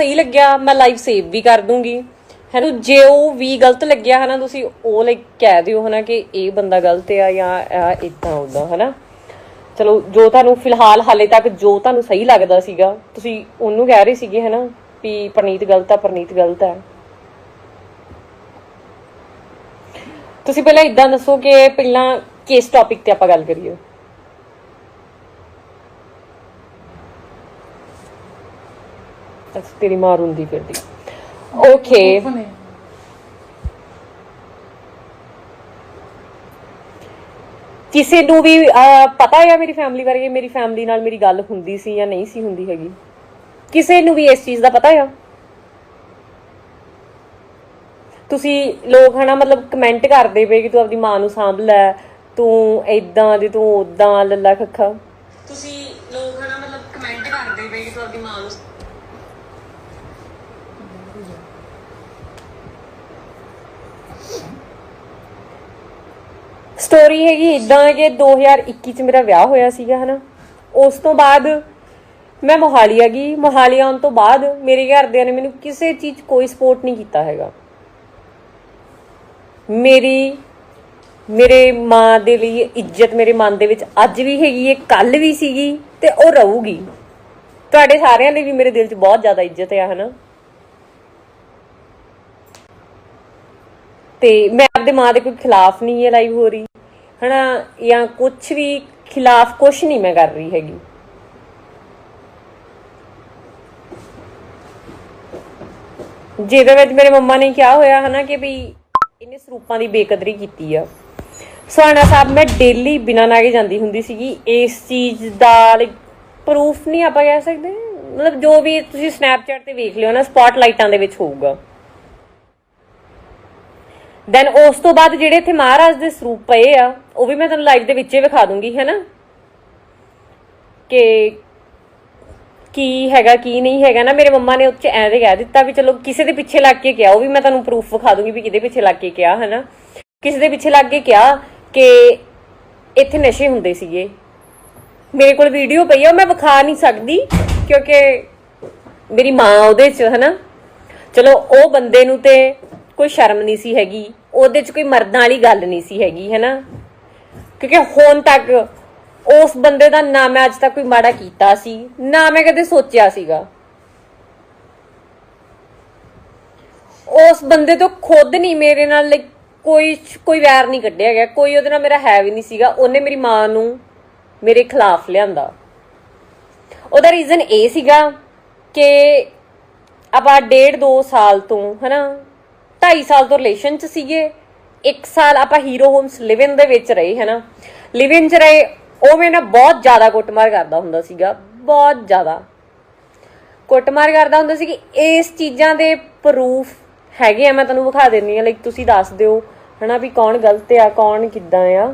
ਸਹੀ ਲੱਗਿਆ, ਮੈਂ ਲਾਈਵ ਸੇਵ ਵੀ ਕਰ ਦੂੰਗੀ। ਹੈ ਜੇ ਉਹ ਵੀ ਗਲਤ ਲੱਗਿਆ ਹੈ ਤੁਸੀਂ ਉਹ ਲਾਈਕ ਕਹਿ ਦਿਓ, ਹਨਾ, ਕਿ ਇਹ ਬੰਦਾ ਗਲਤ ਆ ਜਾਂ ਇਦਾਂ ਉਦਾਂ ਹਨਾ। ਚਲੋ, ਜੋ ਤੁਹਾਨੂੰ ਫਿਲਹਾਲ ਹਾਲੇ ਤੱਕ ਜੋ ਤੁਹਾਨੂੰ ਸਹੀ ਲੱਗਦਾ ਸੀਗਾ, ਤੁਸੀਂ ਉਹਨੂੰ ਕਹਿ ਰਹੇ ਸੀਗੇ, ਹਨਾ, ਵੀ ਪ੍ਰਨੀਤ ਗਲਤ ਆ, ਪਰਨੀਤ ਗਲਤ ਆ। ਤੁਸੀਂ ਪਹਿਲਾਂ ਇਦਾਂ ਦੱਸੋ ਕਿ ਪਹਿਲਾਂ ਕਿਸ ਟੌਪਿਕ ਤੇ ਆਪਾਂ ਗੱਲ ਕਰੀਏ? ਅੱਛਾ ਤੇਰੀ ਮਾਂ ਰੋਂਦੀ ਫਿਰਦੀ। ਓਕੇ ਕਿਸੇ ਨੂੰ ਵੀ ਪਤਾ ਹੈ ਮੇਰੀ ਫੈਮਿਲੀ ਬਾਰੇ ਮੇਰੀ ਫੈਮਿਲੀ ਨਾਲ ਮੇਰੀ ਗੱਲ ਹੁੰਦੀ ਸੀ ਜਾਂ ਨਹੀਂ ਸੀ ਹੁੰਦੀ ਹੈਗੀ? ਕਿਸੇ ਨੂੰ ਵੀ ਇਸ ਚੀਜ਼ ਦਾ ਪਤਾ ਆ? ਤੁਸੀਂ ਲੋਕ ਹਨਾ ਮਤਲਬ ਕਮੈਂਟ ਕਰਦੇ ਪਏ ਕਿ ਤੂੰ ਆਪਣੀ ਮਾਂ ਨੂੰ ਸਾਂਭ ਲੈ ਤੂੰ ਇਦਾਂ ਦੀ ਤੂੰ ਉਦਾਂ ਲੱਲਾ ਖੱਖਾ ਤੁਸੀਂ ਲੋਕ ਹਨਾ ਮਤਲਬ ਕਮੈਂਟ ਕਰਦੇ ਪਏ ਕਿ ਤੂੰ ਆਪਣੀ ਮਾਂ ਨੂੰ ਸਟੋਰੀ ਹੈਗੀ ਇਦਾਂ ਕਿ 2021 ਚ ਮੇਰਾ ਵਿਆਹ ਹੋਇਆ ਸੀਗਾ, ਹਨਾ। ਉਸ ਤੋਂ ਬਾਅਦ ਮੈਂ ਮੋਹਾਲੀ ਆ ਗਈ। ਮੋਹਾਲੀ ਆਉਣ ਤੋਂ ਬਾਅਦ ਮੇਰੇ ਘਰਦਿਆਂ ਨੇ ਮੈਨੂੰ ਕਿਸੇ ਚੀਜ਼ ਕੋਈ ਸਪੋਰਟ ਨਹੀਂ ਕੀਤਾ ਹੈਗਾ। ਮੇਰੀ, ਮੇਰੇ ਮਾਂ ਦੇ ਲਈ ਇੱਜ਼ਤ ਮੇਰੇ ਮਨ ਦੇ ਵਿੱਚ ਅੱਜ ਵੀ ਹੈਗੀ ਹੈ ਕੱਲ ਵੀ ਸੀਗੀ ਤੇ ਉਹ ਰਹੂਗੀ। ਤੁਹਾਡੇ ਸਾਰਿਆਂ ਲਈ ਵੀ ਮੇਰੇ ਦਿਲ 'ਚ ਬਹੁਤ ਜ਼ਿਆਦਾ ਇੱਜ਼ਤ ਆ, ਹਨਾ। ਤੇ ਮੈਂ ਆਪਦੇ ਮਾਂ ਦੇ ਕੋਈ ਖਿਲਾਫ ਨਹੀਂ ਹੈ ਲਾਈਵ ਹੋ ਰਹੀ। ਹਨਾ, ਜਾਂ ਕੁਝ ਵੀ ਖਿਲਾਫ ਕੁਝ ਨਹੀਂ ਮੈਂ ਕਰ ਰਹੀ ਹੈਗੀ। ਜਿਹਦੇ ਵਿੱਚ ਮੇਰੇ ਮੰਮਾ ਨੇ ਕਿਹਾ ਹੋਇਆ ਹਨਾ ਕਿ ਵੀ ਇਹਨੇ ਸਰੂਪਾਂ ਦੀ ਬੇਕਦਰੀ ਕੀਤੀ ਆ। ਸੁਹਾਣਾ ਸਾਹਿਬ, ਮੈਂ ਡੇਲੀ ਬਿਨਾਂ ਨਾਗੇ ਜਾਂਦੀ ਹੁੰਦੀ ਸੀਗੀ। ਇਸ ਚੀਜ਼ ਦਾ ਪ੍ਰੂਫ ਨਹੀਂ ਆਪਾਂ ਕਹਿ ਸਕਦੇ। ਮਤਲਬ ਜੋ ਵੀ ਤੁਸੀਂ ਸਨੈਪਚੈਟ ਤੇ ਵੇਖ ਲਿਓ ਨਾ ਸਪੌਟਲਾਈਟਾਂ ਦੇ ਵਿੱਚ ਹੋਊਗਾ। ਦੈਨ ਉਸ ਤੋਂ ਬਾਅਦ ਜਿਹੜੇ ਇੱਥੇ ਮਹਾਰਾਜ ਦੇ ਸਰੂਪ ਪਏ ਆ, ਉਹ ਵੀ ਮੈਂ ਤੁਹਾਨੂੰ ਲਾਈਵ ਦੇ ਵਿੱਚ ਹੀ ਵਿਖਾ ਦੂੰਗੀ, ਹੈਨਾ? ਕਿ ਕੀ ਹੈਗਾ, ਕੀ ਨਹੀਂ ਹੈਗਾ ਨਾ, ਮੇਰੇ ਮੰਮਾ ਨੇ ਉੱਚ ਐਂ ਦੇ ਕਹਿ ਦਿੱਤਾ ਵੀ ਚਲੋ ਕਿਸੇ ਦੇ ਪਿੱਛੇ ਲੱਗ ਕੇ ਕਿਹਾ, ਉਹ ਵੀ ਮੈਂ ਤੁਹਾਨੂੰ ਪ੍ਰੂਫ ਵਿਖਾ ਦੂੰਗੀ ਵੀ ਕਿਹਦੇ ਪਿੱਛੇ ਲੱਗ ਕੇ ਕਿਹਾ, ਹੈਨਾ? ਕਿਸੇ ਦੇ ਪਿੱਛੇ ਲੱਗ ਕੇ ਕਿਹਾ ਕਿ ਇੱਥੇ ਨਸ਼ੇ ਹੁੰਦੇ ਸੀਗੇ। ਮੇਰੇ ਕੋਲ ਵੀਡੀਓ ਪਈ ਆ, ਉਹ ਮੈਂ ਵਿਖਾ ਨਹੀਂ ਸਕਦੀ, ਕਿਉਂਕਿ ਮੇਰੀ ਮਾਂ ਉਹਦੇ ਚ, ਹਨਾ? ਚਲੋ, ਉਹ ਬੰਦੇ ਨੂੰ ਤੇ ਕੋਈ ਸ਼ਰਮ ਨਹੀਂ ਸੀ ਹੈਗੀ, ਉਹਦੇ ਚ ਕੋਈ ਮਰਦਾਂ ਵਾਲੀ ਗੱਲ ਨਹੀਂ ਸੀ ਹੈਗੀ, ਹੈਨਾ? ਕਿਉਂਕਿ ਹੁਣ ਤੱਕ ਉਸ ਬੰਦੇ ਦਾ ਨਾ ਮੈਂ ਅੱਜ ਤੱਕ ਕੋਈ ਮਾੜਾ ਕੀਤਾ ਸੀ, ਨਾ ਮੈਂ ਕਦੇ ਸੋਚਿਆ ਸੀਗਾ। ਉਸ ਬੰਦੇ ਤੋਂ ਖੁਦ ਨਹੀਂ ਮੇਰੇ ਨਾਲ, like, ਕੋਈ ਕੋਈ ਵੈਰ ਨਹੀਂ ਕੱਢਿਆ ਗਿਆ, ਕੋਈ ਉਹਦੇ ਨਾਲ ਮੇਰਾ ਹੈ ਵੀ ਨਹੀਂ ਸੀਗਾ, ਉਹਨੇ ਮੇਰੀ ਮਾਂ ਨੂੰ ਮੇਰੇ ਖਿਲਾਫ ਲਿਆਂਦਾ। ਉਹਦਾ ਰੀਜ਼ਨ ਇਹ ਸੀਗਾ ਕਿ ਆਪਾਂ ਡੇਢ ਦੋ ਸਾਲ ਤੋਂ, ਹਨਾ 2.5 ਸਾਲ ਤੋਂ ਰਿਲੇਸ਼ਨ ਚ ਸੀਗੇ। 1 ਸਾਲ ਆਪਾਂ ਹੀਰੋ ਹੋਮਸ ਲਿਵ ਇਨ ਦੇ ਵਿੱਚ ਰਹੇ, ਹਨਾ। ਲਿਵ ਇਨ ਚ ਰਹੇ ਉਹ ਮੇਰੇ ਨਾਲ ਬਹੁਤ ਜ਼ਿਆਦਾ ਕੁੱਟਮਾਰ ਕਰਦਾ ਹੁੰਦਾ ਸੀਗਾ, ਬਹੁਤ ਜ਼ਿਆਦਾ। ਕੁੱਟਮਾਰ ਕਰਦਾ ਹੁੰਦਾ ਸੀ ਕਿ ਇਸ ਚੀਜ਼ਾਂ ਦੇ ਪ੍ਰੂਫ ਹੈਗੇ ਆ, ਮੈਂ ਤੁਹਾਨੂੰ ਵਿਖਾ ਦਿੰਨੀ ਆ ਲਾਈਕ ਤੁਸੀਂ ਦੱਸ ਦਿਓ, ਹਨਾ, ਵੀ ਕੌਣ ਗਲਤ ਆ, ਕੌਣ ਕਿੱਦਾਂ ਆ।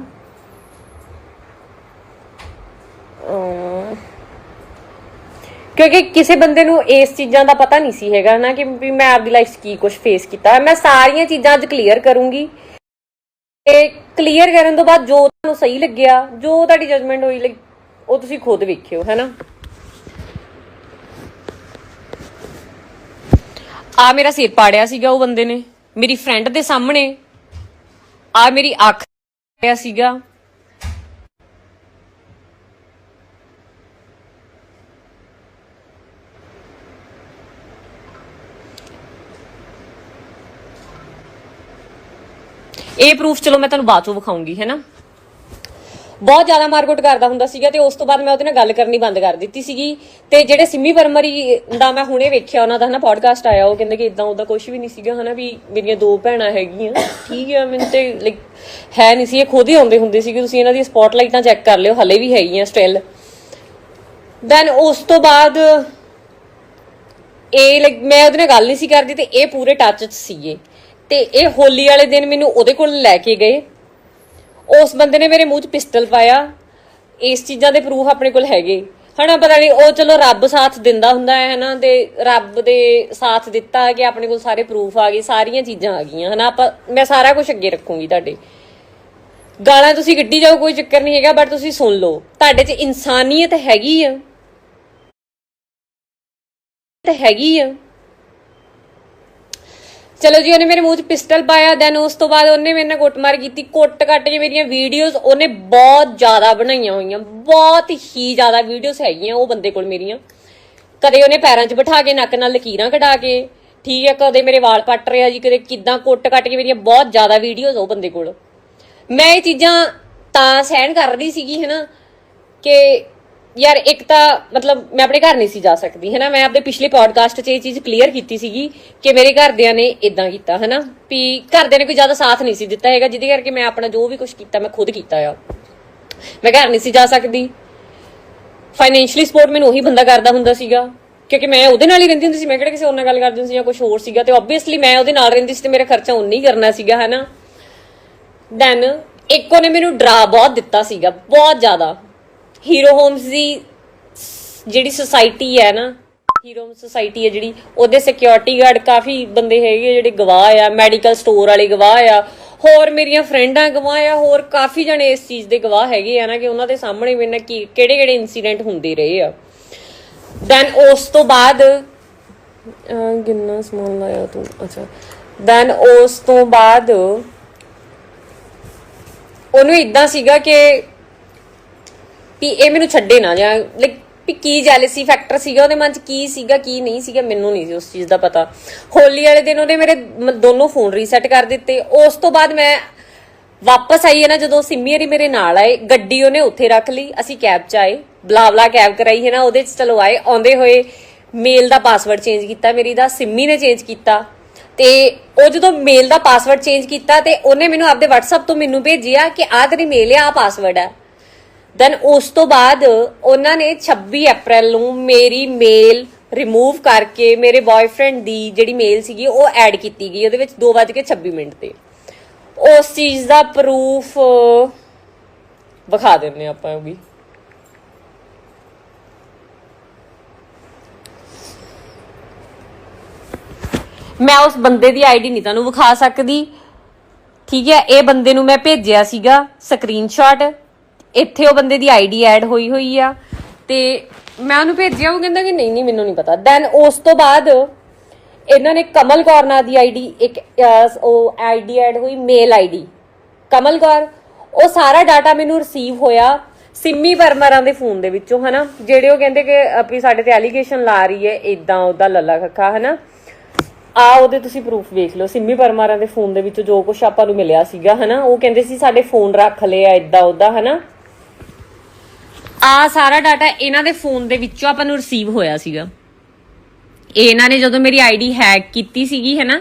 ਕਿਉਂਕਿ ਕਿਸੇ ਬੰਦੇ ਨੂੰ ਇਸ ਚੀਜ਼ਾਂ ਦਾ ਪਤਾ ਨਹੀਂ ਸੀ ਹੈਗਾ ਨਾ ਕਿ ਵੀ ਮੈਂ ਆਪਦੀ ਲਾਈਫ 'ਚ ਕੀ ਕੁਝ ਫੇਸ ਕੀਤਾ ਮੈਂ ਸਾਰੀਆਂ ਚੀਜ਼ਾਂ ਅੱਜ ਕਲੀਅਰ ਕਰੂੰਗੀ। ਤੇ ਕਲੀਅਰ ਕਰਨ ਤੋਂ ਬਾਅਦ ਜੋ ਤੁਹਾਨੂੰ ਸਹੀ ਲੱਗਿਆ, ਜੋ ਤੁਹਾਡੀ ਜਜਮੈਂਟ ਹੋਈ ਲਾਈਕ ਉਹ ਤੁਸੀਂ ਖੁਦ ਵੇਖਿਓ ਹੈਨਾ ਆ ਮੇਰਾ ਸਿਰ ਪਾੜਿਆ ਸੀਗਾ ਉਹ ਬੰਦੇ ਨੇ। ਮੇਰੀ ਫਰੈਂਡ ਦੇ ਸਾਹਮਣੇ। ਆ ਮੇਰੀ ਅੱਖ ਪਾੜਿਆ ਸੀਗਾ। ਇਹ ਪ੍ਰੂਫ ਚਲੋ ਮੈਂ ਤੁਹਾਨੂੰ ਬਾਅਦ ਚੋਂ ਵਿਖਾਉਂਗੀ ਹੈਨਾ ਬਹੁਤ ਜ਼ਿਆਦਾ ਮਾਰਕੁੱਟ ਕਰਦਾ ਹੁੰਦਾ ਸੀਗਾ ਤੇ ਉਸ ਤੋਂ ਬਾਅਦ ਮੈਂ ਉਹਦੇ ਨਾਲ ਗੱਲ ਕਰਨੀ ਬੰਦ ਕਰ ਦਿੱਤੀ ਸੀਗੀ। ਤੇ ਜਿਹੜੇ ਸਿੰਮੀ ਵਰਮਰੀ ਦਾ ਮੈਂ ਹੁਣੇ ਵੇਖਿਆ, ਉਹਨਾਂ ਦਾ ਹਨਾ ਪੋਡਕਾਸਟ ਆਇਆ, ਉਹ ਕਹਿੰਦੇ ਕਿ ਇਦਾਂ ਉਹਦਾ ਕੁਝ ਵੀ ਨਹੀਂ ਸੀਗਾ ਹਨਾ ਵੀ ਮੇਰੀਆਂ ਦੋ ਭੈਣਾਂ ਹੈਗੀਆਂ। ਠੀਕ ਹੈ ਮੈਨੂੰ ਤੇ ਲਾਈਕ ਹੈ ਨਹੀਂ ਸੀ, ਇਹ ਖੁਦ ਹੀ ਆਉਂਦੇ ਹੁੰਦੇ ਸੀਗੇ, ਤੁਸੀਂ ਇਹਨਾਂ ਦੀ ਸਪੌਟਲਾਈਟਾਂ ਚੈੱਕ ਕਰ ਲਿਓ, ਹਲੇ ਵੀ ਹੈਗੀਆਂ ਸਟਿਲ ਦੈਨ ਉਸ ਤੋਂ ਬਾਅਦ ਇਹ ਲਾਈਕ ਮੈਂ ਉਹਦੇ ਨਾਲ ਗੱਲ ਨਹੀਂ ਸੀ ਕਰਦੀ ਤੇ ਇਹ ਪੂਰੇ ਟੱਚ 'ਚ ਸੀਗੇ। ਤੇ ਇਹ ਹੋਲੀ ਵਾਲੇ ਦਿਨ ਮੈਨੂੰ ਉਹਦੇ ਕੋਲ ਲੈ ਕੇ ਗਏ। ਉਸ ਬੰਦੇ ਨੇ ਮੇਰੇ ਮੂੰਹ 'ਚ ਪਿਸਟਲ ਪਾਇਆ। ਇਸ ਚੀਜ਼ਾਂ ਦੇ ਪ੍ਰੂਫ ਆਪਣੇ ਕੋਲ ਹੈਗੇ। ਹਨਾ, ਪਤਾ ਨਹੀਂ ਉਹ ਚਲੋ ਰੱਬ ਸਾਥ ਦਿੰਦਾ ਹੁੰਦਾ ਹੈ, ਹਨਾ, ਤੇ ਰੱਬ ਦੇ ਸਾਥ ਦਿੱਤਾ ਕਿ ਆਪਣੇ ਕੋਲ ਸਾਰੇ ਪ੍ਰੂਫ ਆ ਗਏ, ਸਾਰੀਆਂ ਚੀਜ਼ਾਂ ਆ ਗਈਆਂ, ਹਨਾ, ਆਪਾਂ, ਮੈਂ ਸਾਰਾ ਕੁਝ ਅੱਗੇ ਰੱਖੂੰਗੀ ਤੁਹਾਡੇ। ਗਾਲਾਂ ਤੁਸੀਂ ਗੱਡੀ ਜਾਓ, ਕੋਈ ਚੱਕਰ ਨਹੀਂ ਹੈਗਾ ਬਟ ਤੁਸੀਂ ਸੁਣ ਲਓ, ਤੁਹਾਡੇ 'ਚ ਇਨਸਾਨੀਅਤ ਹੈਗੀ ਆ। ਤੇ ਹੈਗੀ ਆ। ਚਲੋ ਜੀ, ਉਹਨੇ ਮੇਰੇ ਮੂੰਹ 'ਚ ਪਿਸਟਲ ਪਾਇਆ ਦੈਨ ਉਸ ਤੋਂ ਬਾਅਦ ਉਹਨੇ ਮੇਰੇ ਨਾਲ ਕੁੱਟਮਾਰ ਕੀਤੀ। ਕੁੱਟ ਕੱਟ ਕੇ ਮੇਰੀਆਂ ਵੀਡੀਓਜ਼ ਉਹਨੇ ਬਹੁਤ ਜ਼ਿਆਦਾ ਬਣਾਈਆਂ ਹੋਈਆਂ, ਬਹੁਤ ਹੀ ਜ਼ਿਆਦਾ ਵੀਡੀਓਜ਼ ਹੈਗੀਆਂ ਉਹ ਬੰਦੇ ਕੋਲ ਮੇਰੀਆਂ। ਕਦੇ ਉਹਨੇ ਪੈਰਾਂ 'ਚ ਬਿਠਾ ਕੇ, ਨੱਕ ਨਾਲ ਲਕੀਰਾਂ ਕਢਾ ਕੇ, ਠੀਕ ਹੈ, ਕਦੇ ਮੇਰੇ ਵਾਲ ਪੱਟ ਰਿਹਾ ਜੀ, ਕਦੇ ਕਿਦਾਂ ਕੁੱਟ ਕੱਟ ਕੇ ਮੇਰੀਆਂ ਬਹੁਤ ਜ਼ਿਆਦਾ ਵੀਡੀਓਜ਼ ਉਹ ਬੰਦੇ ਕੋਲ। ਮੈਂ ਇਹ ਚੀਜ਼ਾਂ ਤਾਂ ਸਹਿਣ ਕਰ ਰਹੀ ਸੀਗੀ, ਹੈਨਾ, ਕਿ ਯਾਰ ਇੱਕ ਤਾਂ ਮਤਲਬ ਮੈਂ ਆਪਣੇ ਘਰ ਨਹੀਂ ਸੀ ਜਾ ਸਕਦੀ, ਹੈਨਾ? ਮੈਂ ਆਪਣੇ ਪਿਛਲੇ ਪੋਡਕਾਸਟ 'ਚ ਇਹ ਚੀਜ਼ ਕਲੀਅਰ ਕੀਤੀ ਸੀਗੀ ਕਿ ਮੇਰੇ ਘਰਦਿਆਂ ਨੇ ਇਦਾਂ ਕੀਤਾ, ਹੈਨਾ? ਵੀ ਘਰਦਿਆਂ ਨੇ ਕੋਈ ਜ਼ਿਆਦਾ ਸਾਥ ਨਹੀਂ ਸੀ ਦਿੱਤਾ ਹੈਗਾ, ਜਿਹਦੇ ਕਰਕੇ ਮੈਂ ਆਪਣਾ ਜੋ ਵੀ ਕੁਝ ਕੀਤਾ, ਮੈਂ ਖੁਦ ਕੀਤਾ ਆ। ਮੈਂ ਘਰ ਨਹੀਂ ਸੀ ਜਾ ਸਕਦੀ। ਫਾਈਨੈਂਸ਼ੀਅਲੀ ਸਪੋਰਟ ਮੈਨੂੰ ਉਹੀ ਬੰਦਾ ਕਰਦਾ ਹੁੰਦਾ ਸੀਗਾ, ਕਿਉਂਕਿ ਮੈਂ ਉਹਦੇ ਨਾਲ ਹੀ ਰਹਿੰਦੀ ਹੁੰਦੀ ਸੀ, ਮੈਂ ਕਿਹੜਾ ਕਿਸੇ ਹੋਰ ਨਾਲ ਗੱਲ ਕਰਦੀ ਹੁੰਦੀ ਸੀ ਜਾਂ ਕੁਝ ਹੋਰ ਸੀਗਾ, ਤੇ ਆਬਵੀਅਸਲੀ ਮੈਂ ਉਹਦੇ ਨਾਲ ਰਹਿੰਦੀ ਸੀ ਤੇ ਮੇਰਾ ਖਰਚਾ ਉਨਾ ਹੀ ਕਰਨਾ ਸੀਗਾ, ਹੈਨਾ? ਦੈਨ ਇੱਕ ਉਹਨੇ ਮੈਨੂੰ ਡਰਾ ਬਹੁਤ ਦਿੱਤਾ ਸੀਗਾ, ਬਹੁਤ ਜ਼ਿਆਦਾ। ਹੀਰੋ ਹੋਮਸ ਦੀ ਜਿਹੜੀ ਸੁਸਾਇਟੀ ਹੈ ਨਾ ਹੀਰੋ ਹੋਮ ਸੁਸਾਇਟੀ ਹੈ ਜਿਹੜੀ, ਉਹਦੇ ਸਿਕਿਉਰਿਟੀ ਗਾਰਡ ਕਾਫੀ ਬੰਦੇ ਹੈਗੇ ਜਿਹੜੇ ਗਵਾਹ ਆ ਮੈਡੀਕਲ ਸਟੋਰ ਵਾਲੇ ਗਵਾਹ ਆ, ਹੋਰ ਮੇਰੀਆਂ ਫਰੈਂਡਾਂ ਗਵਾਹ ਆ, ਹੋਰ ਕਾਫੀ ਜਣੇ ਇਸ ਚੀਜ਼ ਦੇ ਗਵਾਹ ਹੈਗੇ ਆ ਨਾ ਕਿ ਉਹਨਾਂ ਦੇ ਸਾਹਮਣੇ ਮੇਰੇ ਨਾਲ ਕੀ ਕਿਹੜੇ ਕਿਹੜੇ ਇਨਸੀਡੈਂਟ ਹੁੰਦੇ ਰਹੇ ਆ। ਦੈਨ ਉਸ ਤੋਂ ਬਾਅਦ ਕਿੰਨਾ ਸਮਾਨ ਲਾਇਆ ਤੂੰ? ਅੱਛਾ। ਦੈਨ ਉਸ ਤੋਂ ਬਾਅਦ, ਉਹਨੂੰ ਇਦਾਂ ਸੀਗਾ ਕਿ ਵੀ ਇਹ ਮੈਨੂੰ ਛੱਡੇ ਨਾ ਜਾਂ ਲਾਈਕ ਵੀ ਕੀ ਜੈਲਸੀ ਫੈਕਟਰ ਸੀਗਾ, ਉਹਦੇ ਮਨ 'ਚ ਕੀ ਸੀਗਾ, ਕੀ ਨਹੀਂ ਸੀਗਾ, ਮੈਨੂੰ ਨਹੀਂ ਸੀ ਉਸ ਚੀਜ਼ ਦਾ ਪਤਾ। ਹੋਲੀ ਵਾਲੇ ਦਿਨ ਉਹਨੇ ਮੇਰੇ ਦੋਨੋਂ ਫੋਨ ਰੀਸੈਟ ਕਰ ਦਿੱਤੇ। ਉਸ ਤੋਂ ਬਾਅਦ ਮੈਂ ਵਾਪਸ ਆਈ ਹੈ ਨਾ, ਜਦੋਂ ਸਿੰਮੀ ਹਰੀ ਮੇਰੇ ਨਾਲ ਆਏ, ਗੱਡੀ ਉਹਨੇ ਉੱਥੇ ਰੱਖ ਲਈ, ਅਸੀਂ ਕੈਬ 'ਚ ਆਏ ਬਲਾਵਲਾ ਕੈਬ ਕਰਾਈ ਹੈ ਨਾ, ਉਹਦੇ 'ਚ ਚਲੋ ਆਏ, ਆਉਂਦੇ ਹੋਏ ਮੇਲ ਦਾ ਪਾਸਵਰਡ ਚੇਂਜ ਕੀਤਾ ਮੇਰੀ ਦਾ, ਸਿੰਮੀ ਨੇ ਚੇਂਜ ਕੀਤਾ। ਤੇ ਉਹ ਜਦੋਂ ਮੇਲ ਦਾ ਪਾਸਵਰਡ ਚੇਂਜ ਕੀਤਾ ਤੇ ਉਹਨੇ ਮੈਨੂੰ ਆਪਦੇ WhatsApp ਤੋਂ ਮੈਨੂੰ ਭੇਜਿਆ ਕਿ ਆਹ ਤੇਰੀ ਮੇਲ ਆ, ਆਹ ਪਾਸਵਰਡ ਹੈ ਦੈਨ ਉਸ ਤੋਂ ਬਾਅਦ ਉਹਨਾਂ ਨੇ 26 ਅਪ੍ਰੈਲ ਨੂੰ ਮੇਰੀ ਮੇਲ ਰਿਮੂਵ ਕਰਕੇ ਮੇਰੇ ਬॉयਫ੍ਰੈਂਡ ਦੀ ਜਿਹੜੀ ਮੇਲ ਸੀਗੀ ਉਹ ਐਡ ਕੀਤੀ ਗਈ, ਉਹਦੇ ਵਿੱਚ 2:26 ਮਿੰਟ ਤੇ। ਉਸ ਚੀਜ਼ ਦਾ ਪ੍ਰੂਫ ਵਿਖਾ ਦਿੰਨੇ ਆਪਾਂ ਉਹ ਵੀ। ਮੈਂ ਉਸ ਬੰਦੇ ਦੀ ਆਈਡੀ ਨਹੀਂ ਤੁਹਾਨੂੰ ਵਿਖਾ ਸਕਦੀ। ਠੀਕ ਹੈ, ਇਹ ਬੰਦੇ ਨੂੰ ਮੈਂ ਭੇਜਿਆ ਸੀਗਾ ਸਕਰੀਨਸ਼ਾਟ ਇੱਥੇ ਉਹ ਬੰਦੇ ਦੀ ਆਈਡੀ ਐਡ ਹੋਈ ਹੋਈ ਆ ਤੇ ਮੈਂ ਉਹਨੂੰ ਭੇਜਿਆ ਉਹ ਕਹਿੰਦਾ ਕਿ ਨਹੀਂ ਨਹੀਂ ਮੈਨੂੰ ਨਹੀਂ ਪਤਾ। ਦੈਨ ਉਸ ਤੋਂ ਬਾਅਦ ਇਹਨਾਂ ਨੇ ਕਮਲ ਕੌਰ ਨਾਂ ਦੀ ਆਈਡੀ ਇੱਕ ਅਹ, ਉਹ ਆਈਡੀ ਐਡ ਹੋਈ ਮੇਲ ਆਈਡੀ। ਕਮਲ ਕੌਰ ਉਹ ਸਾਰਾ ਡਾਟਾ ਮੈਨੂੰ ਰਿਸੀਵ ਹੋਇਆ ਸਿੰਮੀ ਵਰਮਰਾਂ ਦੇ ਫੋਨ ਦੇ ਵਿੱਚੋਂ ਹਨਾ? ਜਿਹੜੇ ਉਹ ਕਹਿੰਦੇ ਕਿ ਆਪੀ ਸਾਡੇ ਤੇ ਐਲੀਗੇਸ਼ਨ ਲਾ ਰਹੀ ਹੈ ਇਦਾਂ ਉਹਦਾ ਲੱਲਾ ਖੱਖਾ ਹਨਾ? ਆ ਉਹਦੇ ਤੁਸੀਂ ਪ੍ਰੂਫ ਵੇਖ ਲਓ ਸਿੰਮੀ ਪਰਮਾਰਾਂ ਦੇ ਫੋਨ ਦੇ ਵਿੱਚੋਂ ਜੋ ਕੁਝ ਆਪਾਂ ਨੂੰ ਮਿਲਿਆ ਸੀਗਾ ਹਨਾ? ਉਹ ਕਹਿੰਦੇ ਸੀ ਸਾਡੇ ਫੋਨ ਰੱਖ ਲਏ ਆ ਇਦਾਂ ਉਹਦਾ ਹਨਾ? ਆ ਸਾਰਾ ਡਾਟਾ ਇਹਨਾਂ ਦੇ ਫੋਨ ਦੇ ਵਿੱਚੋਂ ਆਪਾਂ ਨੂੰ ਰਿਸੀਵ ਹੋਇਆ ਸੀਗਾ। ਇਹ ਇਹਨਾਂ ਨੇ ਜਦੋਂ ਮੇਰੀ ਆਈਡੀ ਹੈਕ ਕੀਤੀ ਸੀਗੀ, ਹੈ ਨਾ?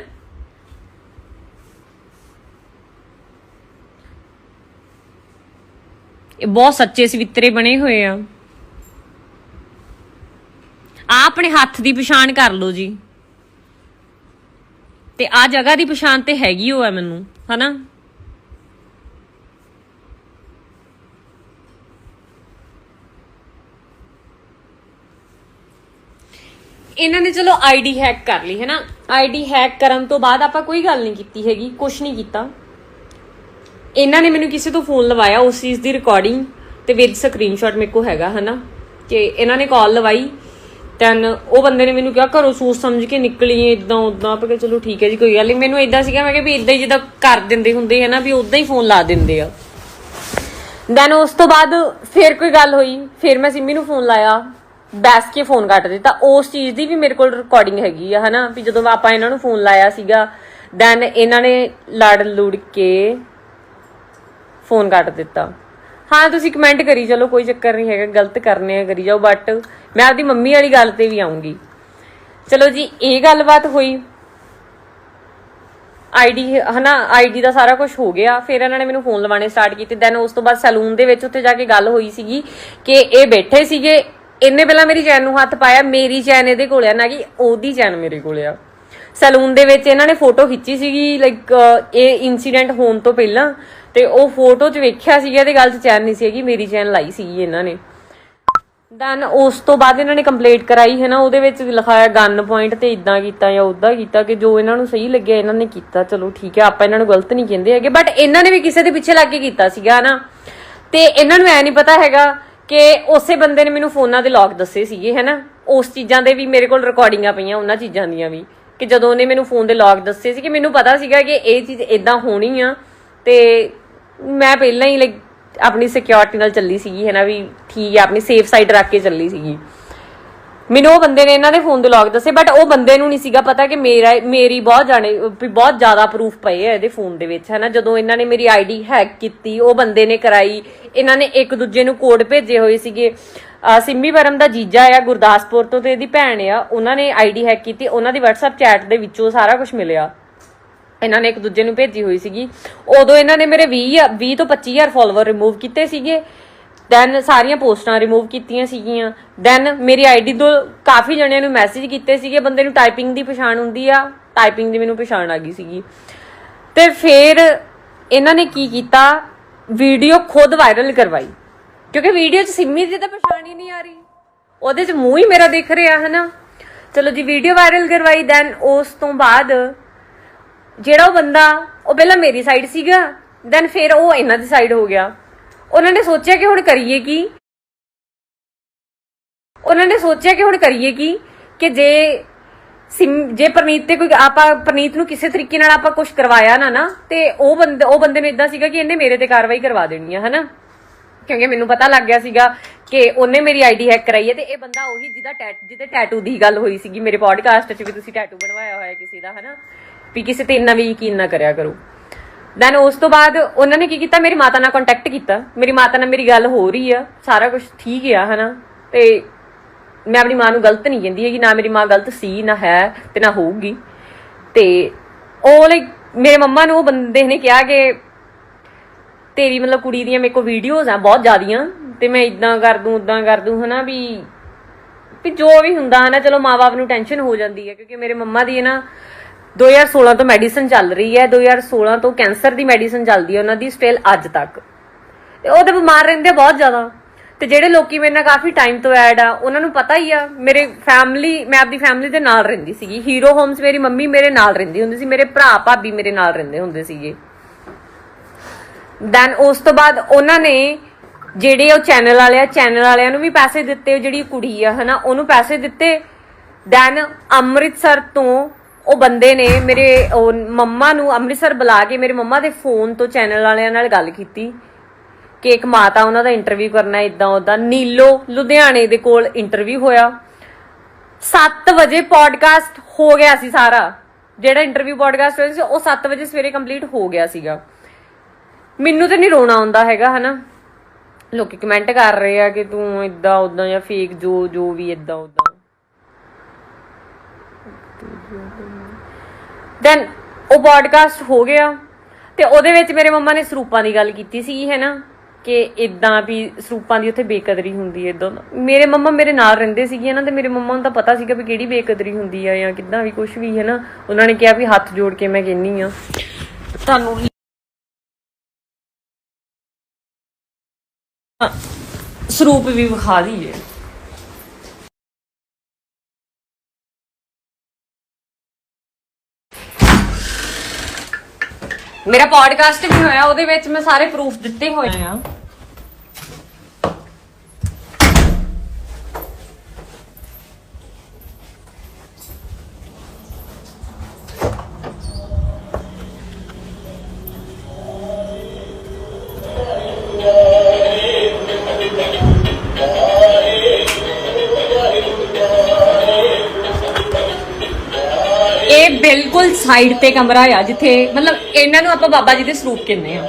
ਇਹ ਬਹੁਤ ਸੱਚੇ ਸਵਿੱਤਰੇ ਬਣੇ ਹੋਏ ਆ। ਆ ਆਪਣੇ ਹੱਥ ਦੀ ਪਛਾਣ ਕਰ ਲਓ ਜੀ। ਤੇ ਆ ਜਗ੍ਹਾ ਦੀ ਪਛਾਣ ਤੇ ਹੈਗੀ ਹੋ ਹੈ ਮੈਨੂੰ, ਹਨਾ? ਇਹਨਾਂ ਨੇ ਚਲੋ ਆਈਡੀ ਹੈਕ ਕਰ ਲਈ ਹੈ ਨਾ ਆਈਡੀ ਹੈਕ ਕਰਨ ਤੋਂ ਬਾਅਦ ਆਪਾਂ ਕੋਈ ਗੱਲ ਨਹੀਂ ਕੀਤੀ ਹੈਗੀ ਕੁਝ ਨਹੀਂ ਕੀਤਾ। ਇਹਨਾਂ ਨੇ ਮੈਨੂੰ ਕਿਸੇ ਤੋਂ ਫੋਨ ਲਵਾਇਆ ਉਸ ਚੀਜ਼ ਦੀ ਰਿਕਾਰਡਿੰਗ ਤੇ ਵਿਦ ਸਕਰੀਨਸ਼ਾਟ ਮੇਰੇ ਕੋਲ ਹੈਗਾ, ਹਨਾ? ਕਿ ਇਹਨਾਂ ਨੇ ਕਾਲ ਲਵਾਈ ਤੈਨ ਉਹ ਬੰਦੇ ਨੇ ਮੈਨੂੰ ਕਿਹਾ, ਘਰੋਂ ਸੋਚ ਸਮਝ ਕੇ ਨਿਕਲੀ ਇਦਾਂ ਉਦਾਂ ਆਪਾਂ ਕਿਹਾ ਚਲੋ ਠੀਕ ਹੈ ਜੀ, ਕੋਈ ਗੱਲ ਨਹੀਂ। ਮੈਨੂੰ ਇਦਾਂ ਸੀਗਾ, ਮੈਂ ਕਿਹਾ ਵੀ ਇਦਾਂ ਹੀ ਜਿੱਦਾਂ ਕਰ ਦਿੰਦੇ ਹੁੰਦੇ ਹੈ ਨਾ ਵੀ ਉਦਾਂ ਹੀ ਫੋਨ ਲਾ ਦਿੰਦੇ ਆ। ਦੈਨ ਉਸ ਤੋਂ ਬਾਅਦ ਫਿਰ ਕੋਈ ਗੱਲ ਹੋਈ, ਫਿਰ ਮੈਂ ਸਿੰਮੀ ਨੂੰ ਫੋਨ ਲਾਇਆ। ਬੈਸ ਕੇ ਫੋਨ ਕੱਟ ਦਿੱਤਾ। ਉਸ ਚੀਜ਼ ਦੀ ਵੀ ਮੇਰੇ ਕੋਲ ਰਿਕਾਰਡਿੰਗ ਹੈਗੀ ਆ, ਹਨਾ? ਵੀ ਜਦੋਂ ਆਪਾਂ ਇਹਨਾਂ ਨੂੰ ਫੋਨ ਲਾਇਆ ਸੀਗਾ ਦੈਨ ਇਹਨਾਂ ਨੇ ਲੜ ਲੁੜ ਕੇ ਫੋਨ ਕੱਟ ਦਿੱਤਾ। ਹਾਂ, ਤੁਸੀਂ ਕਮੈਂਟ ਕਰੀ ਚਲੋ, ਕੋਈ ਚੱਕਰ ਨਹੀਂ ਹੈਗਾ, ਗਲਤ ਕਰਨੇ ਆ, ਕਰੀ ਜਾਓ ਬਟ ਮੈਂ ਆਪਦੀ ਮੰਮੀ ਵਾਲੀ ਗੱਲ ਤੇ ਵੀ ਆਉਂਗੀ। ਚਲੋ ਜੀ, ਇਹ ਗੱਲਬਾਤ ਹੋਈ। ਆਈਡੀ ਹਨਾ ਆਈਡੀ ਦਾ ਸਾਰਾ ਕੁਝ ਹੋ ਗਿਆ। ਫਿਰ ਇਹਨਾਂ ਨੇ ਮੈਨੂੰ ਫੋਨ ਲਵਾਣੇ ਸਟਾਰਟ ਕੀਤੇ। ਦੈਨ ਉਸ ਤੋਂ ਬਾਅਦ ਸੈਲੂਨ ਦੇ ਵਿੱਚ ਉੱਥੇ ਜਾ ਕੇ ਗੱਲ ਹੋਈ ਸੀਗੀ ਕਿ ਇਹ ਬੈਠੇ ਸੀਗੇ ਇਹਨੇ ਪਹਿਲਾਂ ਮੇਰੀ ਚੈਨ ਨੂੰ ਹੱਥ ਪਾਇਆ, ਮੇਰੀ ਚੈਨ ਇਹਦੇ ਕੋਲ ਆ, ਨਾ ਕਿ ਉਹਦੀ ਚੈਨ ਮੇਰੇ ਕੋਲ ਆ। ਸੈਲੂਨ ਦੇ ਵਿੱਚ ਇਹਨਾਂ ਨੇ ਫੋਟੋ ਖਿੱਚੀ ਸੀਗੀ ਲਾਈਕ ਇਹ ਇਨਸੀਡੈਂਟ ਹੋਣ ਤੋਂ ਪਹਿਲਾਂ। ਤੇ ਉਹ ਫੋਟੋ 'ਚ ਵੇਖਿਆ ਸੀਗਾ ਤੇ ਗੱਲ 'ਚ ਚੈਨ ਨਹੀਂ ਸੀਗੀ ਮੇਰੀ ਚੈਨ ਲਾਈ ਸੀਗੀ ਇਹਨਾਂ ਨੇ। ਦੈਨ ਉਸ ਤੋਂ ਬਾਅਦ ਇਹਨਾਂ ਨੇ ਕੰਪਲੀਟ ਕਰਾਈ ਹੈ ਨਾ ਉਹਦੇ ਵਿੱਚ ਲਿਖਾਇਆ ਗਨ ਪੁਆਇੰਟ ਤੇ ਇਦਾਂ ਕੀਤਾ ਜਾਂ ਉਦਾਂ ਕੀਤਾ ਕਿ ਜੋ ਇਹਨਾਂ ਨੂੰ ਸਹੀ ਲੱਗਿਆ ਇਹਨਾਂ ਨੇ ਕੀਤਾ, ਚਲੋ ਠੀਕ ਹੈ, ਆਪਾਂ ਇਹਨਾਂ ਨੂੰ ਗਲਤ ਨਹੀਂ ਕਹਿੰਦੇ ਹੈਗੇ ਬਟ ਇਹਨਾਂ ਨੇ ਵੀ ਕਿਸੇ ਦੇ ਪਿੱਛੇ ਲੱਗ ਕੇ ਕੀਤਾ ਸੀਗਾ ਨਾ ਤੇ ਇਹਨਾਂ ਨੂੰ ਐ ਨਹੀਂ ਪਤਾ ਹੈਗਾ ਕਿ ਉਸੇ ਬੰਦੇ ਨੇ ਮੈਨੂੰ ਫੋਨਾਂ ਦੇ ਲੌਕ ਦੱਸੇ ਸੀਗੇ, ਹੈਨਾ? ਉਸ ਚੀਜ਼ਾਂ ਦੇ ਵੀ ਮੇਰੇ ਕੋਲ ਰਿਕਾਰਡਿੰਗਾਂ ਪਈਆਂ, ਉਹਨਾਂ ਚੀਜ਼ਾਂ ਦੀਆਂ ਵੀ। ਕਿ ਜਦੋਂ ਉਹਨੇ ਮੈਨੂੰ ਫੋਨ ਦੇ ਲੌਗ ਦੱਸੇ ਸੀ ਕਿ ਮੈਨੂੰ ਪਤਾ ਸੀਗਾ ਕਿ ਇਹ ਚੀਜ਼ ਇਦਾਂ ਹੋਣੀ ਆ, ਤੇ ਮੈਂ ਪਹਿਲਾਂ ਹੀ ਲਾਈਕ ਆਪਣੀ ਸਿਕਿਉਰਿਟੀ ਨਾਲ ਚੱਲੀ ਸੀਗੀ ਹੈ ਨਾ ਵੀ ਠੀਕ ਹੈ ਆਪਣੀ ਸੇਫ ਸਾਈਡ ਰੱਖ ਕੇ ਚੱਲੀ ਸੀਗੀ। ਮੈਨੂੰ ਉਹ ਬੰਦੇ ਨੇ ਇਹਨਾਂ ਦੇ ਫੋਨ ਦੇ ਲੌਗ ਦੱਸੇ ਬਟ ਉਹ ਬੰਦੇ ਨੂੰ ਨਹੀਂ ਸੀਗਾ ਪਤਾ ਕਿ ਮੇਰਾ, ਮੇਰੀ ਬਹੁਤ ਜਾਣੇ, ਵੀ ਬਹੁਤ ਜ਼ਿਆਦਾ ਪ੍ਰੂਫ ਪਏ ਆ ਇਹਦੇ ਫੋਨ ਦੇ ਵਿੱਚ, ਹਨਾ? ਜਦੋਂ ਇਹਨਾਂ ਨੇ ਮੇਰੀ ਆਈਡੀ ਹੈਕ ਕੀਤੀ, ਉਹ ਬੰਦੇ ਨੇ ਕਰਾਈ, ਇਹਨਾਂ ਨੇ ਇੱਕ ਦੂਜੇ ਨੂੰ ਕੋਡ ਭੇਜੇ ਹੋਏ ਸੀਗੇ। ਸਿੰਮੀ ਵਰਮ ਦਾ ਜੀਜਾ ਆ, ਗੁਰਦਾਸਪੁਰ ਤੋਂ ਤੇ ਇਹਦੀ ਭੈਣ ਆ, ਉਹਨਾਂ ਨੇ ਆਈਡੀ ਹੈਕ ਕੀਤੀ, ਉਹਨਾਂ ਦੀ WhatsApp ਚੈਟ ਦੇ ਵਿੱਚੋਂ ਸਾਰਾ ਕੁਝ ਮਿਲਿਆ। ਇਹਨਾਂ ਨੇ ਇੱਕ ਦੂਜੇ ਨੂੰ ਭੇਜੀ ਹੋਈ ਸੀਗੀ। ਉਦੋਂ ਇਹਨਾਂ ਨੇ ਮੇਰੇ 20 ਜਾਂ- 20 ਤੋਂ 25000 ਫਾਲੋਅਰ ਰਿਮੂਵ ਕੀਤੇ ਸੀਗੇ। ਦੈਨ ਸਾਰੀਆਂ ਪੋਸਟਾਂ ਰਿਮੂਵ ਕੀਤੀਆਂ ਸੀਗੀਆਂ। ਦੈਨ ਮੇਰੀ ਆਈਡੀ ਤੋਂ ਕਾਫੀ ਜਣਿਆਂ ਨੂੰ ਮੈਸੇਜ ਕੀਤੇ ਸੀਗੇ, ਬੰਦੇ ਨੂੰ ਟਾਈਪਿੰਗ ਦੀ ਪਛਾਣ ਹੁੰਦੀ ਆ ਟਾਈਪਿੰਗ ਦੀ ਮੈਨੂੰ ਪਛਾਣ ਆ ਗਈ ਸੀਗੀ। ਤੇ ਫਿਰ ਇਹਨਾਂ ਨੇ ਕੀ ਕੀਤਾ? ਵੀਡੀਓ ਖੁਦ ਵਾਇਰਲ ਕਰਵਾਈ। ਕਿਉਂਕਿ ਵੀਡੀਓ 'ਚ ਸਿੰਮੀ ਦੀ ਤਾਂ ਪਛਾਣ ਹੀ ਨਹੀਂ ਆ ਰਹੀ। ਉਹਦੇ 'ਚ ਮੂੰਹ ਹੀ ਮੇਰਾ ਦਿਖ ਰਿਹਾ ਹੈ ਨਾ ਚਲੋ ਜੀ ਵੀਡੀਓ ਵਾਇਰਲ ਕਰਵਾਈ ਦੈਨ ਉਸ ਤੋਂ ਬਾਅਦ ਜਿਹੜਾ ਉਹ ਬੰਦਾ, ਉਹ ਪਹਿਲਾਂ ਮੇਰੀ ਸਾਈਡ ਸੀਗਾ ਦੈਨ ਫਿਰ ਉਹ ਇਹਨਾਂ ਦੀ ਸਾਈਡ ਹੋ ਗਿਆ। ਉਹਨਾਂ ਨੇ ਸੋਚਿਆ ਕਿ ਹੁਣ ਕਰੀਏ ਕੀ? ਉਹਨਾਂ ਨੇ ਸੋਚਿਆ ਕਿ ਹੁਣ ਕਰੀਏ ਕੀ? ਕਿ ਜੇ ਜੇ ਪ੍ਰਨੀਤ ਤੇ ਕੋਈ, ਆਪਾਂ, ਪ੍ਰਨੀਤ ਨੂੰ ਕਿਸੇ ਤਰੀਕੇ ਨਾਲ ਆਪਾਂ ਕੁਝ ਕਰਵਾਇਆ ਨਾ ਨਾ, ਤੇ ਉਹ ਬੰਦੇ ਉਹ ਬੰਦੇ ਨੂੰ ਇਦਾਂ ਸੀਗਾ ਕਿ ਇਹਨੇ ਮੇਰੇ ਤੇ ਕਾਰਵਾਈ ਕਰਵਾ ਦੇਣੀ ਆ, ਹਨਾ? ਕਿਉਂਕਿ ਮੈਨੂੰ ਪਤਾ ਲੱਗ ਗਿਆ ਸੀਗਾ ਕਿ ਉਹਨੇ ਮੇਰੀ ਆਈਡੀ ਹੈਕ ਕਰਾਈ ਹੈ ਤੇ ਇਹ ਬੰਦਾ ਉਹੀ ਜਿਹਦਾ ਟੈਟ, ਜਿਹਦੇ ਟੈਟੂ ਦੀ ਗੱਲ ਹੋਈ ਸੀਗੀ ਮੇਰੇ ਪੋਡਕਾਸਟ 'ਚ ਵੀ ਤੁਸੀਂ ਟੈਟੂ ਬਣਵਾਇਆ ਹੋਇਆ ਕਿਸੇ ਦਾ, ਹਨਾ? ਵੀ ਕਿਸੇ ਤੇ ਇੰਨਾ ਵੀ ਯਕੀਨ ਨਾ ਕਰਿਆ ਕਰੋ। ਦੈਨ ਉਸ ਤੋਂ ਬਾਅਦ ਉਹਨਾਂ ਨੇ ਕੀ ਕੀਤਾ? ਮੇਰੀ ਮਾਤਾ ਨਾਲ ਕੰਟੈਕਟ ਕੀਤਾ। ਮੇਰੀ ਮਾਤਾ ਨਾਲ ਮੇਰੀ ਗੱਲ ਹੋ ਰਹੀ ਆ। ਸਾਰਾ ਕੁਝ ਠੀਕ ਆ, ਹਨਾ? ਤੇ ਮੈਂ ਆਪਣੀ ਮਾਂ ਨੂੰ ਗਲਤ ਨਹੀਂ ਕਹਿੰਦੀ ਹੈਗੀ। ਨਾ ਮੇਰੀ ਮਾਂ ਗਲਤ ਸੀ, ਨਾ ਹੈ ਤੇ ਨਾ ਹੋਊਗੀ। ਤੇ ਉਹ ਲਾਈਕ ਮੇਰੇ ਮੰਮਾ ਨੂੰ ਉਹ ਬੰਦੇ ਨੇ ਕਿਹਾ ਕਿ ਤੇਰੀ ਮਤਲਬ ਕੁੜੀ ਦੀਆਂ ਮੇਰੇ ਕੋਲ ਵੀਡੀਓਜ਼ ਆ, ਬਹੁਤ ਜ਼ਿਆਦੀਆਂ। ਤੇ ਮੈਂ ਇਦਾਂ ਕਰ ਦੂੰ ਉਦਾਂ ਕਰ ਦੂੰ, ਹਨਾ? ਵੀ ਵੀ ਜੋ ਵੀ ਹੁੰਦਾ ਹੈ ਨਾ ਚਲੋ ਮਾਪੇ ਨੂੰ ਟੈਨਸ਼ਨ ਹੋ ਜਾਂਦੀ ਹੈ ਕਿਉਂਕਿ ਮੇਰੇ ਮੰਮਾ ਦੀ ਹੈ ਨਾ 2016 ਤੋਂ ਮੈਡੀਸਨ ਚੱਲ ਰਹੀ ਹੈ 2016 ਤੋਂ ਕੈਂਸਰ ਦੀ ਮੈਡੀਸਨ ਚੱਲਦੀ ਹੈ ਉਹਨਾਂ ਦੀ ਸਟਿਲ ਅੱਜ ਤੱਕ। ਤੇ ਉਹ ਤਾਂ ਬਿਮਾਰ ਰਹਿੰਦੇ ਆ ਬਹੁਤ ਜ਼ਿਆਦਾ। ਤੇ ਜਿਹੜੇ ਲੋਕੀ ਮੇਰੇ ਨਾਲ ਕਾਫੀ ਟਾਈਮ ਤੋਂ ਐਡ ਆ, ਉਹਨਾਂ ਨੂੰ ਪਤਾ ਹੀ ਆ, ਮੇਰੇ ਫੈਮਿਲੀ ਮੈਂ ਆਪਣੀ ਫੈਮਿਲੀ ਦੇ ਨਾਲ ਰਹਿੰਦੀ ਸੀਗੀ। ਹੀਰੋ ਹੋਮਸ ਮੇਰੀ ਮੰਮੀ ਮੇਰੇ ਨਾਲ ਰਹਿੰਦੀ ਹੁੰਦੀ ਸੀ, ਮੇਰੇ ਭਰਾ ਭਾਬੀ ਮੇਰੇ ਨਾਲ ਰਹਿੰਦੇ ਹੁੰਦੇ ਸੀਗੇ। ਦੈਨ ਉਸ ਤੋਂ ਬਾਅਦ ਉਹਨਾਂ ਨੇ ਜਿਹੜੇ ਉਹ ਚੈਨਲ ਵਾਲੇ ਆ ਚੈਨਲ ਵਾਲਿਆਂ ਨੂੰ ਵੀ ਪੈਸੇ ਦਿੱਤੇ, ਜਿਹੜੀ ਕੁੜੀ ਆ, ਹਨਾ, ਉਹਨੂੰ ਪੈਸੇ ਦਿੱਤੇ। ਦੈਨ ਅੰਮ੍ਰਿਤਸਰ ਤੋਂ ਉਹ ਬੰਦੇ ਨੇ ਮੇਰੇ, ਉਹ ਮੰਮਾ ਨੂੰ ਅੰਮ੍ਰਿਤਸਰ ਬੁਲਾ ਕੇ ਮੇਰੇ ਮੰਮਾ ਦੇ ਫੋਨ ਤੋਂ ਚੈਨਲ ਵਾਲਿਆਂ ਨਾਲ ਗੱਲ ਕੀਤੀ ਕਿ ਇੱਕ ਮਾਤਾ ਉਹਨਾਂ ਦਾ ਇੰਟਰਵਿਊ ਕਰਨਾ ਇਦਾਂ ਉਦਾਂ ਨੀਲੋ, ਲੁਧਿਆਣੇ ਦੇ ਕੋਲ ਇੰਟਰਵਿਊ ਹੋਇਆ। 7 ਵਜੇ ਪੋਡਕਾਸਟ ਹੋ ਗਿਆ ਸੀ ਸਾਰਾ। ਜਿਹੜਾ ਇੰਟਰਵਿਊ ਪੋਡਕਾਸਟ ਹੋਇਆ ਸੀ, ਉਹ 7 ਵਜੇ ਸਵੇਰੇ ਕੰਪਲੀਟ ਹੋ ਗਿਆ ਸੀਗਾ। ਮੈਨੂੰ ਤੇ ਨਹੀਂ ਰੋਣਾ ਆਉਂਦਾ ਹੈਗਾ, ਹਨਾ? ਲੋਕੀ ਕਮੈਂਟ ਕਰ ਰਹੇ ਆ ਕਿ ਤੂੰ ਇਦਾਂ ਉਦਾਂ ਜਾਂ ਫੇਕ ਜੋ ਜੋ ਵੀ ਇਦਾਂ ਉਦਾਂ ਦੈਨ ਉਹ ਪੋਡਕਾਸਟ ਹੋ ਗਿਆ ਤੇ ਉਹਦੇ ਵਿੱਚ ਮੇਰੇ ਮੰਮਾ ਨੇ ਸਰੂਪਾਂ ਦੀ ਗੱਲ ਕੀਤੀ ਸੀ ਹੈ ਨਾ? ਕਿ ਇਦਾਂ ਵੀ ਸਰੂਪਾਂ ਦੀ ਉੱਥੇ ਬੇਕਦਰੀ ਹੁੰਦੀ ਹੈ ਇਦਾਂ। ਮੇਰੇ ਮੰਮਾ ਮੇਰੇ ਨਾਲ ਰਹਿੰਦੇ ਸੀਗੇ ਨਾ, ਤੇ ਮੇਰੇ ਮੰਮਾ ਨੂੰ ਤਾਂ ਪਤਾ ਸੀਗਾ ਵੀ ਕਿਹੜੀ ਬੇਕਦਰੀ ਹੁੰਦੀ ਆ ਜਾਂ ਕਿੱਦਾਂ ਵੀ ਕੁਝ ਵੀ, ਹੈ ਨਾ? ਉਹਨਾਂ ਨੇ ਕਿਹਾ ਵੀ ਹੱਥ ਜੋੜ ਕੇ ਮੈਂ ਕਹਿੰਨੀ ਆ। ਤੁਹਾਨੂੰ ਸਰੂਪ ਵੀ ਵਿਖਾ ਦਈਏ। ਮੇਰਾ ਪੋਡਕਾਸਟ ਵੀ ਹੋਇਆ ਉਹਦੇ ਵਿੱਚ ਮੈਂ ਸਾਰੇ ਪ੍ਰੂਫ ਦਿੱਤੇ ਹੋਏ ਆ ਬਿਲਕੁਲ ਸਾਈਡ ਤੇ ਕਮਰਾ ਆ ਜਿੱਥੇ ਮਤਲਬ ਇਹਨਾਂ ਨੂੰ ਆਪਾਂ ਬਾਬਾ ਜੀ ਦੇ ਸਰੂਪ ਕਹਿੰਦੇ ਆ।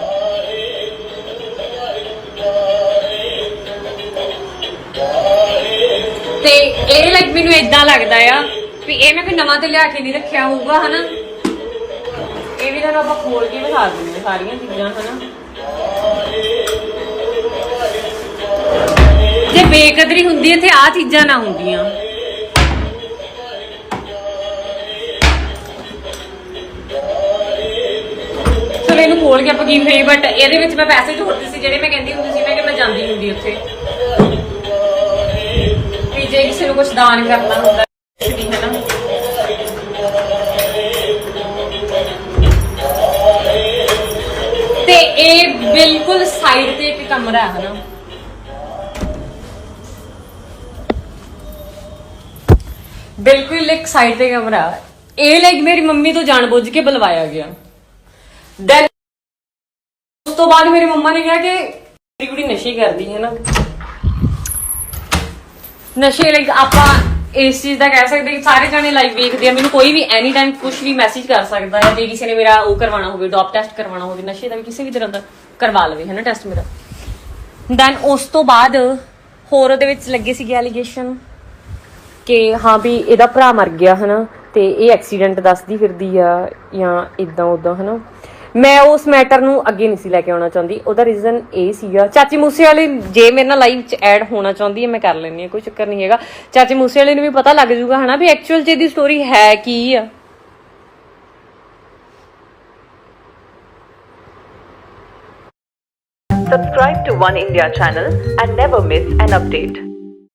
ਤੇ ਇਹ ਲਾਈਕ ਮੈਨੂੰ ਇਦਾਂ ਲੱਗਦਾ ਆ ਵੀ ਇਹ ਮੈਂ ਕੋਈ ਨਵਾਂ ਤੇ ਲਿਆ ਕੇ ਨਹੀਂ ਰੱਖਿਆ ਹੋਊਗਾ, ਹਨਾ? ਇਹ ਵੀ ਤੁਹਾਨੂੰ ਆਪਾਂ ਖੋਲ ਕੇ ਵਿਖਾ ਦਿੰਦੇ ਸਾਰੀਆਂ ਚੀਜ਼ਾਂ, ਹਨਾ? ਜੇ ਬੇਕਦਰੀ ਹੁੰਦੀ, ਇੱਥੇ ਆ ਚੀਜ਼ਾਂ ਨਾ ਹੁੰਦੀਆਂ। ਚਲੋ ਕੇ ਆਪਾਂ ਕੀ ਫੇਰੀ ਬਟ ਇਹਦੇ ਵਿੱਚ ਮੈਂ ਪੈਸੇ ਜੋੜਦੀ ਸੀ, ਜਿਹੜੇ ਮੈਂ ਕਹਿੰਦੀ ਹੁੰਦੀ ਸੀ, ਮੈਂ ਕਿ ਮੈਂ ਜਾਂਦੀ ਹੁੰਦੀ ਉੱਥੇ। ਵੀ ਜੇ ਕਿਸੇ ਨੂੰ ਕੁਝ ਦਾਨ ਕਰਨਾ ਹੁੰਦਾ ਵੀ ਹੈ ਨਾ। ਤੇ ਇਹ ਬਿਲਕੁਲ ਸਾਈਡ ਤੇ ਇੱਕ ਕਮਰਾ ਹੈ ਨਾ ਬਿਲਕੁਲ ਇੱਕ ਸਾਈਡ ਤੇ ਕਮਰਾ। ਇਹ ਲਾਈਕ ਮੇਰੀ ਮੰਮੀ ਤੋਂ ਜਾਣਬੁੱਝ ਕੇ ਬੁਲਵਾਇਆ ਗਿਆ। ਦੈਨ ਤੋਂ ਬਾਅਦ ਮੇਰੀ ਮੰਮਾ ਨੇ ਕਿਹਾ ਕਿ ਮੇਰੀ ਕੁੜੀ ਨਸ਼ੇ ਕਰਦੀ ਹੈ ਨਾ। ਨਸ਼ੇ ਲਈ ਆਪਾਂ ਇਸ ਚੀਜ਼ ਦਾ ਕਹਿ ਸਕਦੇ ਕਿ ਸਾਰੇ ਜਣੇ ਲਾਈਵ ਵੇਖਦੇ ਆ, ਮੈਨੂੰ ਕੋਈ ਵੀ ਐਨੀ ਟਾਈਮ ਕੁਝ ਵੀ ਮੈਸੇਜ ਕਰ ਸਕਦਾ ਹੈ ਜੇ ਕਿਸੇ ਨੇ ਮੇਰਾ ਉਹ ਕਰਵਾਉਣਾ ਹੋਵੇ ਡੌਪ ਟੈਸਟ ਕਰਵਾਉਣਾ ਹੋਵੇ, ਨਸ਼ੇ ਦਾ ਵੀ ਕਿਸੇ ਵੀ ਤਰ੍ਹਾਂ ਦਾ ਕਰਵਾ ਲਵੇ, ਹੈ ਨਾ ਟੈਸਟ ਮੇਰਾ। ਦੈਨ ਉਸ ਤੋਂ ਬਾਅਦ ਹੋਰ ਉਹਦੇ ਵਿੱਚ ਲੱਗੇ ਸੀਗੇ ਐਲੀਗੇਸ਼ਨ ਕਿ ਹਾਂ ਵੀ ਇਹਦਾ ਭਰਾ ਮਰ ਗਿਆ ਹਨਾ ਤੇ ਇਹ ਐਕਸੀਡੈਂਟ ਦੱਸਦੀ ਫਿਰਦੀ ਆ ਜਾਂ ਇਦਾਂ ਉਦਾਂ ਹਨਾ ਮੈਂ ਉਸ ਮੈਟਰ ਨੂੰ ਅੱਗੇ ਨਹੀਂ ਸੀ ਲੈ ਕੇ ਆਉਣਾ ਚਾਹੁੰਦੀ। ਉਹਦਾ ਰੀਜ਼ਨ ਇਹ ਸੀਗਾ ਚਾਚੀ ਮੂਸੇ ਵਾਲੇ ਜੇ ਮੇਰੇ ਨਾਲ ਲਾਈਵ 'ਚ ਐਡ ਹੋਣਾ ਚਾਹੁੰਦੀ ਹੈ, ਮੈਂ ਕਰ ਲੈਣੀ ਆ ਕੋਈ ਚੱਕਰ ਨਹੀਂ ਹੈਗਾ। ਚਾਚੀ ਮੂਸੇ ਵਾਲੇ ਨੂੰ ਵੀ ਪਤਾ ਲੱਗ ਜੂਗਾ ਹਨਾ, ਵੀ ਐਕਚੁਅਲ 'ਚ ਇਹਦੀ ਸਟੋਰੀ ਹੈ ਕੀ ਆ। Subscribe to One India channel and never miss an update.